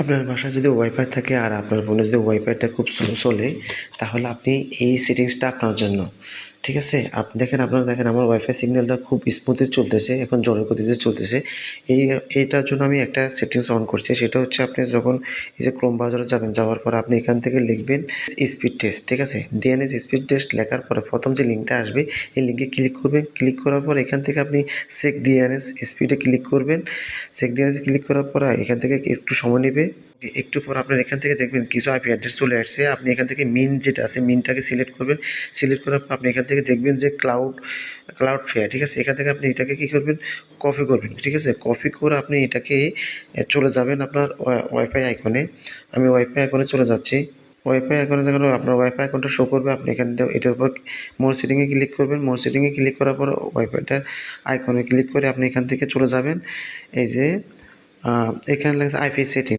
আপনার বাসায় যদি ওয়াইফাই থাকে আর আপনার ফোনে যদি ওয়াইফাইটা খুব স্লো চলে, তাহলে আপনি এই সেটিংসটা আপনার জন্য। ঠিক আছে? আপনি দেখেন আপনারা দেখেন আমার ওয়াইফাই সিগন্যালটা খুব স্মুথে চলতেছে, এখন জোরের গতিতে চলতেছে। এই, এইটার জন্য আমি একটা সেটিংস অন করছি। সেটা হচ্ছে আপনি যখন এই যে ক্রোম ব্রাউজারে যাবেন, যাওয়ার পর আপনি এখান থেকে লিখবেন স্পিড টেস্ট ঠিক আছে? ডিএনএস স্পিড টেস্ট লেখার পরে প্রথম যে লিঙ্কটা আসবে, এই লিঙ্কে ক্লিক করবেন। ক্লিক করার পর এখান থেকে আপনি সেক ডিএনএস স্পিডে ক্লিক করবেন। সেক ডিএনএস ক্লিক করার পর এখান থেকে একটু সময় নেবে। একটু পর আপনার এখান থেকে দেখবেন কিছু আইপি অ্যাড্রেস চলে আসছে। আপনি এখান থেকে মিন যেটা আছে মিনটাকে সিলেক্ট করবেন। সিলেক্ট করার পর আপনি এখান থেকে দেখবেন যে ক্লাউড ক্লাউড ফেয়ার ঠিক আছে? এখান থেকে আপনি এটাকে কী করবেন? কপি করবেন, ঠিক আছে? কপি করে আপনি এটাকে চলে যাবেন আপনার ওয়াইফাই আইকনে আমি ওয়াইফাই আইকনে চলে যাচ্ছি। ওয়াইফাই আইকনে দেখুন, আপনার ওয়াইফাই আইকনটা শো করবে। আপনি এখানে এটার উপর মোর সেটিংয়ে ক্লিক করবেন। মোর সেটিংয়ে ক্লিক করার পর ওয়াইফাইটার আইকনে ক্লিক করে আপনি এখান থেকে চলে যাবেন। এই যে এখানে লাগছে আইপি সেটিং